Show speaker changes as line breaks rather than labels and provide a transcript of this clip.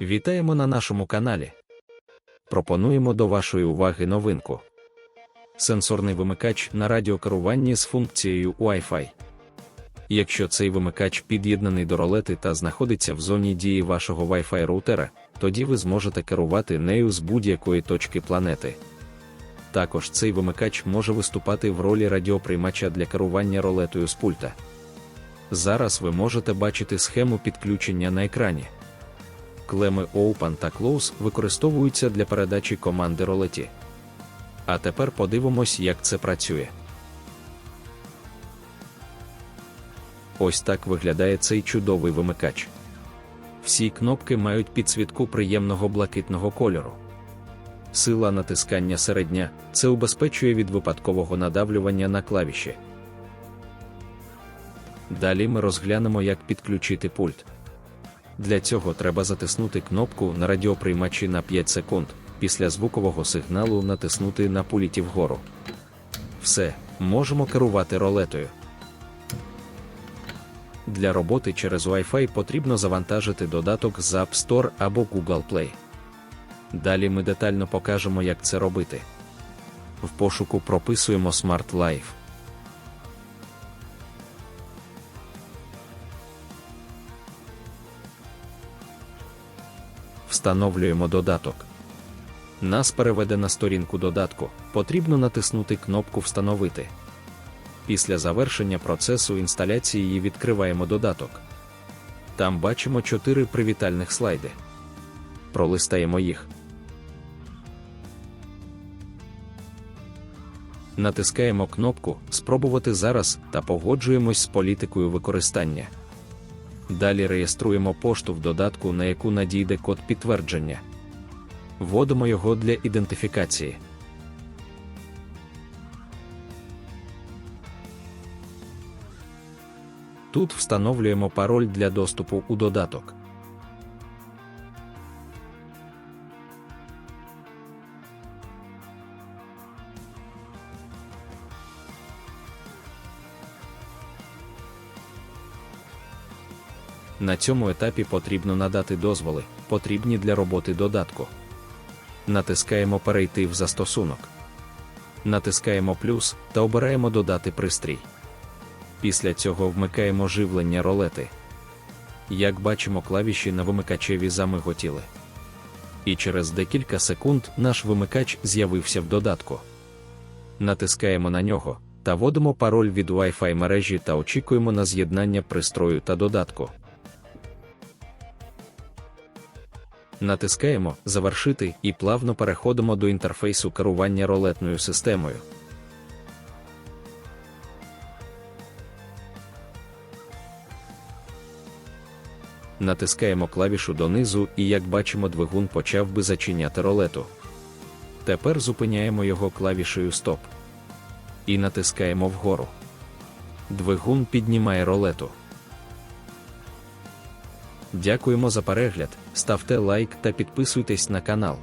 Вітаємо на нашому каналі. Пропонуємо до вашої уваги новинку. Сенсорний вимикач на радіокеруванні з функцією Wi-Fi. Якщо цей вимикач під'єднаний до ролети та знаходиться в зоні дії вашого Wi-Fi роутера, тоді ви зможете керувати нею з будь-якої точки планети. Також цей вимикач може виступати в ролі радіоприймача для керування ролетою з пульта. Зараз ви можете бачити схему підключення на екрані. Клеми Open та Close використовуються для передачі команди ролеті. А тепер подивимось, як це працює. Ось так виглядає цей чудовий вимикач. Всі кнопки мають підсвітку приємного блакитного кольору. Сила натискання середня це убезпечує від випадкового надавлювання на клавіші. Далі ми розглянемо, як підключити пульт. Для цього треба затиснути кнопку на радіоприймачі на 5 секунд, після звукового сигналу натиснути на пульті вгору. Все, можемо керувати ролетою. Для роботи через Wi-Fi потрібно завантажити додаток з App Store або Google Play. Далі ми детально покажемо, як це робити. В пошуку прописуємо Smart Life. Встановлюємо додаток. Нас переведе на сторінку додатку. Потрібно натиснути кнопку Встановити. Після завершення процесу інсталяції відкриваємо додаток. Там бачимо 4 привітальних слайди. Пролистаємо їх. Натискаємо кнопку Спробувати зараз та погоджуємось з політикою використання. Далі реєструємо пошту в додатку, на яку надійде код підтвердження. Вводимо його для ідентифікації. Тут встановлюємо пароль для доступу у додаток. На цьому етапі потрібно надати дозволи, потрібні для роботи додатку. Натискаємо Перейти в застосунок. Натискаємо плюс та обираємо Додати пристрій. Після цього вмикаємо живлення ролети. Як бачимо, клавіші на вимикачеві замиготіли. І через декілька секунд наш вимикач з'явився в додатку. Натискаємо на нього та вводимо пароль від Wi-Fi мережі та очікуємо на з'єднання пристрою та додатку. Натискаємо Завершити і плавно переходимо до інтерфейсу керування ролетною системою. Натискаємо клавішу донизу і, як бачимо, двигун почав би зачиняти ролету. Тепер зупиняємо його клавішею Стоп. І натискаємо вгору. Двигун піднімає ролету. Дякуємо за перегляд, ставте лайк та підписуйтесь на канал.